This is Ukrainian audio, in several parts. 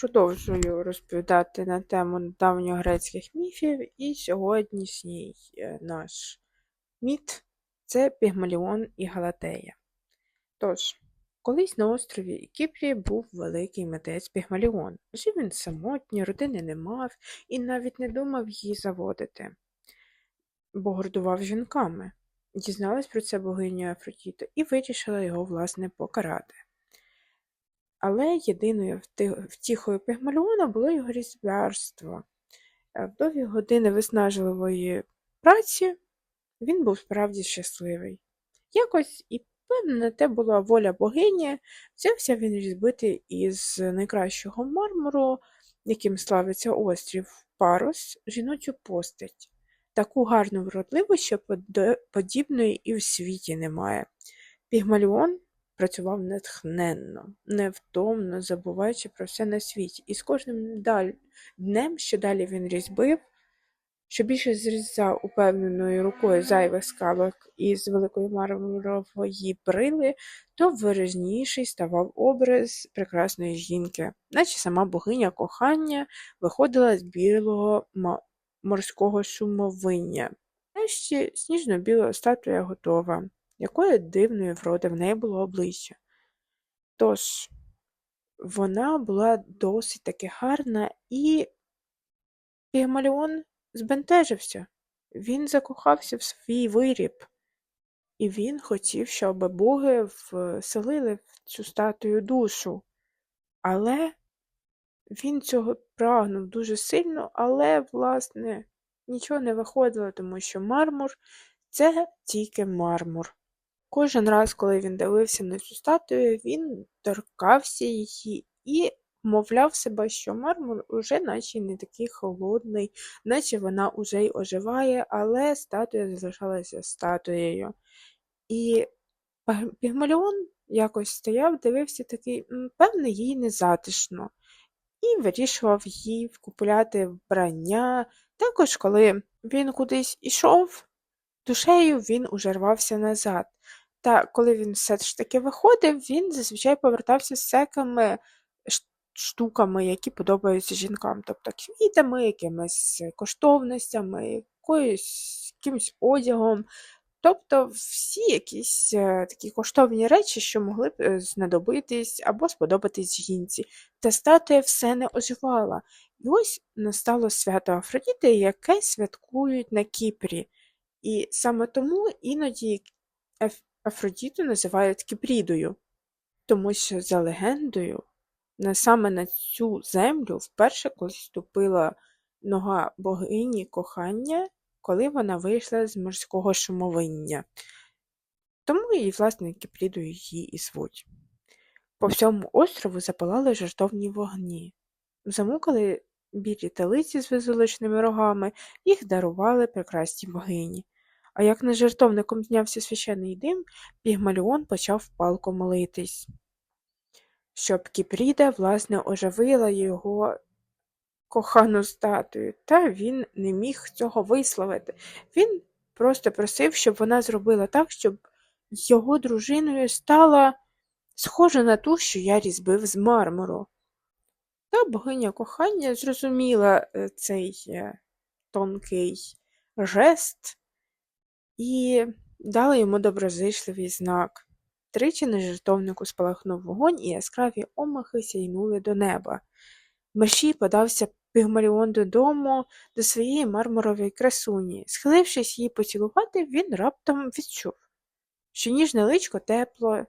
Продовжую розповідати на тему давньогрецьких міфів, і сьогоднішній е, наш міт це Пігмаліон і Галатея. Тож, колись на острові Кіпрі був великий митець Пігмаліон. Жив він самотньо, родини не мав і навіть не думав її заводити, бо гордував жінками. Дізналась про це богиня Афродіта і вирішила його, власне, покарати. Але єдиною втіхою Пігмаліона було його різблярство. Е, В довгі години виснажливої праці він був справді щасливий. Якось і певно на те була воля богині, взявся він різбити із найкращого мармуру, яким славиться острів Парус, жіночу постать. Таку гарну вродливу, що подібної і в світі немає. Пігмаліон працював натхненно, невтомно, забуваючи про все на світі, і з кожним днем, що далі він різьбив, що більше зрізав упевненою рукою зайвих скалок із великої мармурової брили, то виразніший ставав образ прекрасної жінки, наче сама богиня кохання виходила з білого морського шумовиння. Нарешті сніжно-біла статуя готова, якої дивної вроди в неї було обличчя. Тож, вона була досить таки гарна, і Пігмаліон збентежився. Він закохався в свій виріб, і він хотів, щоб боги вселили в цю статую душу. Але він цього прагнув дуже сильно, але, власне, нічого не виходило, тому що мармур це тільки мармур. Кожен раз, коли він дивився на цю статую, він торкався її і мовляв себе, що мармур уже наче не такий холодний, наче вона уже й оживає, але статуя залишалася статуєю. І Пігмаліон якось стояв, дивився такий, «М, певне, їй не затишно, і вирішував їй вкупляти вбрання. Також, коли він кудись ішов, душею він уже рвався назад. Та коли він все ж таки виходив, він зазвичай повертався з всякими штуками, які подобаються жінкам, тобто квітами, якимись коштовностями, якоюсь, якимось одягом. Тобто всі якісь е, такі коштовні речі, що могли б е, знадобитись або сподобатись жінці. Та статуя все не оживала. І ось настало свято Афродіти, яке святкують на Кіпрі. І саме тому іноді Афродіту називають Кіпрідою, тому що за легендою, саме на цю землю вперше колись ступила нога богині кохання, коли вона вийшла з морського шумовиння. Тому і, власне, Кіпрідою її і звуть. По всьому острову запалали жартовні вогні. Замукали білі талиці з визолочними рогами, їх дарували прекрасні богині. А як над жертовником знявся священий дим, Пігмаліон почав палко молитись, щоб Кіпріда, власне, оживила його кохану статую, та він не міг цього висловити. Він просто просив, щоб вона зробила так, щоб його дружиною стала схожа на ту, що я різбив з мармуру. Та богиня кохання зрозуміла е, цей е, тонкий жест і дала йому доброзичливий знак. Тричі на жертовнику спалахнув вогонь, і яскраві омахи сяйнули до неба. Мерщій подався Пігмаліон додому, до своєї мармурової красуні. Схилившись її поцілувати, він раптом відчув, що ніжне личко тепло,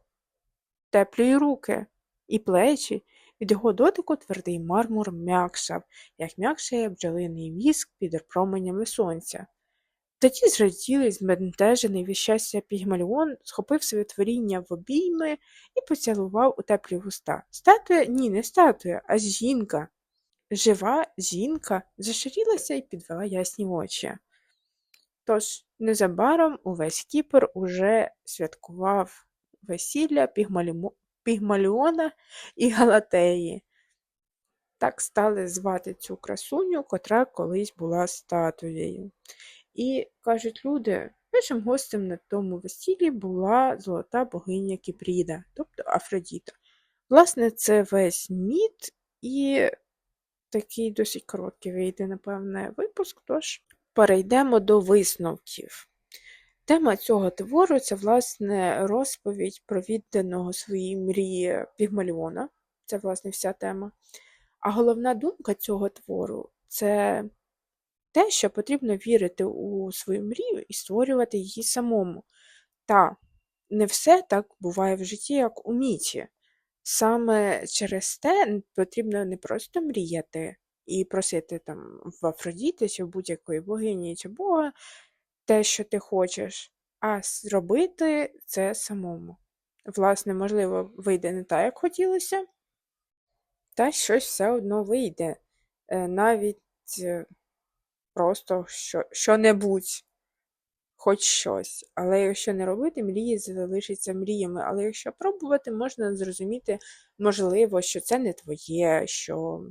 теплі руки, і плечі. Від його дотику твердий мармур м'якшав, як м'якшає бджолиний віск під променями сонця. Тоді зраділий, збентежений від щастя Пігмаліон схопив своє творіння в обійми і поцілував у теплі вуста. Статуя, ні, не статуя, а жінка. Жива жінка зашарілася і підвела ясні очі. Тож незабаром увесь Кіпр уже святкував весілля Пігмалімо- Пігмаліона і Галатеї. Так стали звати цю красуню, котра колись була статуєю. І кажуть люди, першим гостем на тому весіллі була золота богиня Кіпріда, тобто Афродіта. Власне, це весь міт І такий досить короткий вийде, напевне, випуск, тож перейдемо до висновків. Тема цього твору це, власне, розповідь про відданого своїй мрії Пігмаліона. Це, власне, вся тема. А головна думка цього твору це те, що потрібно вірити у свою мрію і створювати її самому. Та не все так буває в житті, як у міті. Саме через те потрібно не просто мріяти і просити там в Афродіти чи в будь-якої богині чи Бога те, що ти хочеш, а зробити це самому. Власне, можливо, вийде не так, як хотілося, та щось все одно вийде. Е, Навіть е, просто що, що-небудь, хоч щось. Але якщо не робити, мрії залишаться мріями. Але якщо пробувати, можна зрозуміти, можливо, що це не твоє, що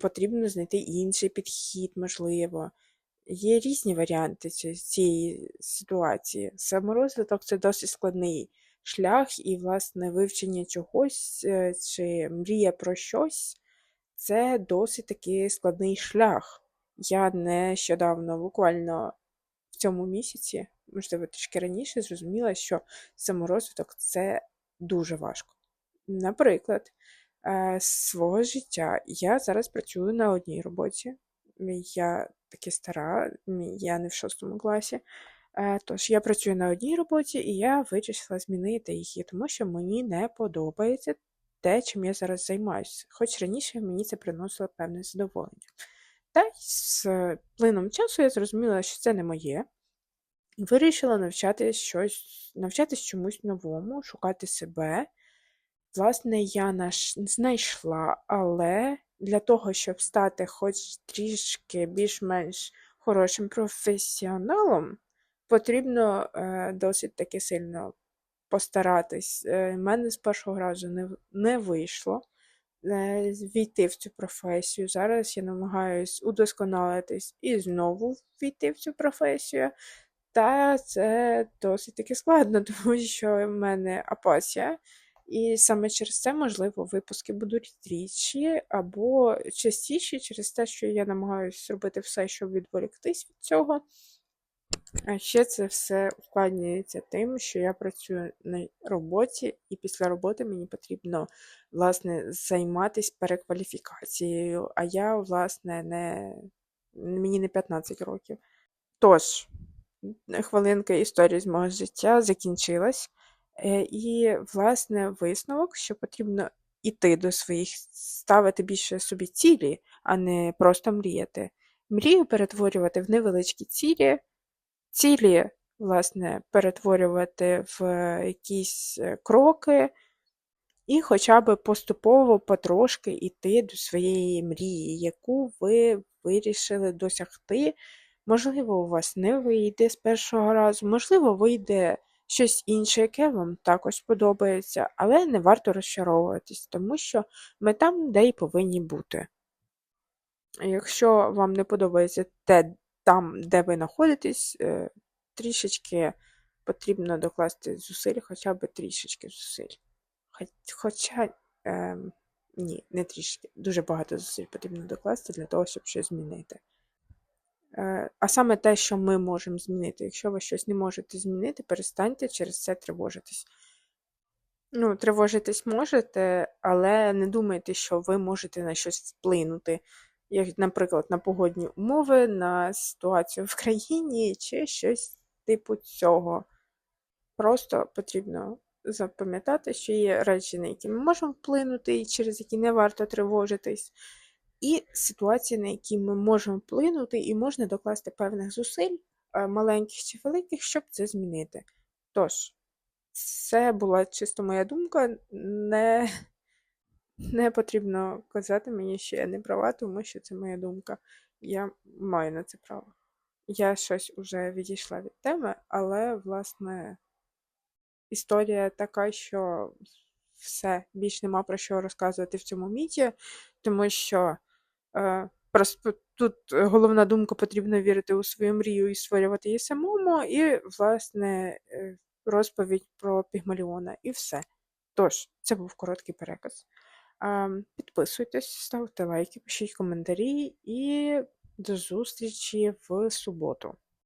потрібно знайти інший підхід, можливо. Є різні варіанти цієї ситуації. Саморозвиток це досить складний шлях, і, власне, вивчення чогось е, чи мрія про щось це досить такий складний шлях. Я нещодавно, буквально в цьому місяці, можливо, трішки раніше, зрозуміла, що саморозвиток це дуже важко. Наприклад, е, з свого життя я зараз працюю на одній роботі. Я таки стара, я не в шостому класі. Е, Тож я працюю на одній роботі, і я вирішила змінити її, тому що мені не подобається те, чим я зараз займаюся. Хоч раніше мені це приносило певне задоволення. Та й з плином часу я зрозуміла, що це не моє. І вирішила навчатись щось, навчатись чомусь новому, шукати себе. Власне, я знайшла, але для того, щоб стати хоч трішки більш-менш хорошим професіоналом, потрібно е, досить таки сильно постаратись. Е, мене з першого разу не, не вийшло е, війти в цю професію. Зараз я намагаюсь удосконалитись і знову війти в цю професію. Та це досить таки складно, тому що в мене апатія. І саме через це, можливо, випуски будуть рідші або частіші через те, що я намагаюся зробити все, щоб відволіктись від цього. А ще це все ускладнюється тим, що я працюю на роботі, і після роботи мені потрібно, власне, займатися перекваліфікацією, а я, власне, не мені не 15 років. Тож, хвилинка історії з мого життя закінчилась. Е, І, власне, висновок, що потрібно іти до своїх, ставити більше собі цілі, а не просто мріяти. Мрію перетворювати в невеличкі цілі, цілі, власне, перетворювати в якісь е, кроки, і хоча б поступово потрошки йти до своєї мрії, яку ви вирішили досягти. Можливо, у вас не вийде з першого разу, можливо, вийде щось інше, яке вам також подобається, але не варто розчаровуватись, тому що ми там, де й повинні бути. Якщо вам не подобається те, там, де ви знаходитесь, е, трішечки потрібно докласти зусиль, хоча б трішечки зусиль. Хоч- Хоча, ем, ні, не трішки, дуже багато зусиль потрібно докласти для того, щоб щось змінити. Е, А саме те, що ми можемо змінити. Якщо ви щось не можете змінити, перестаньте через це тривожитись. Ну, тривожитись можете, але не думайте, що ви можете на щось вплинути. Як, наприклад, на погодні умови, на ситуацію в країні чи щось типу цього. Просто потрібно запам'ятати, що є речі, на які ми можемо вплинути, і через які не варто тривожитись, і ситуації, на які ми можемо вплинути, і можна докласти певних зусиль, е, маленьких чи великих, щоб це змінити. Тож, це була чисто моя думка. Не, не потрібно казати мені, що я не права, тому що це моя думка. Я маю на це право. Я щось уже відійшла від теми, але, власне, історія така, що все, більш нема про що розказувати в цьому міті, тому що е, просто тут головна думка потрібно вірити у свою мрію і створювати її самому, і, власне, е, розповідь про Пігмаліона, і все. Тож, це був короткий переказ. Підписуйтесь, ставте лайки, пишіть коментарі і до зустрічі в суботу.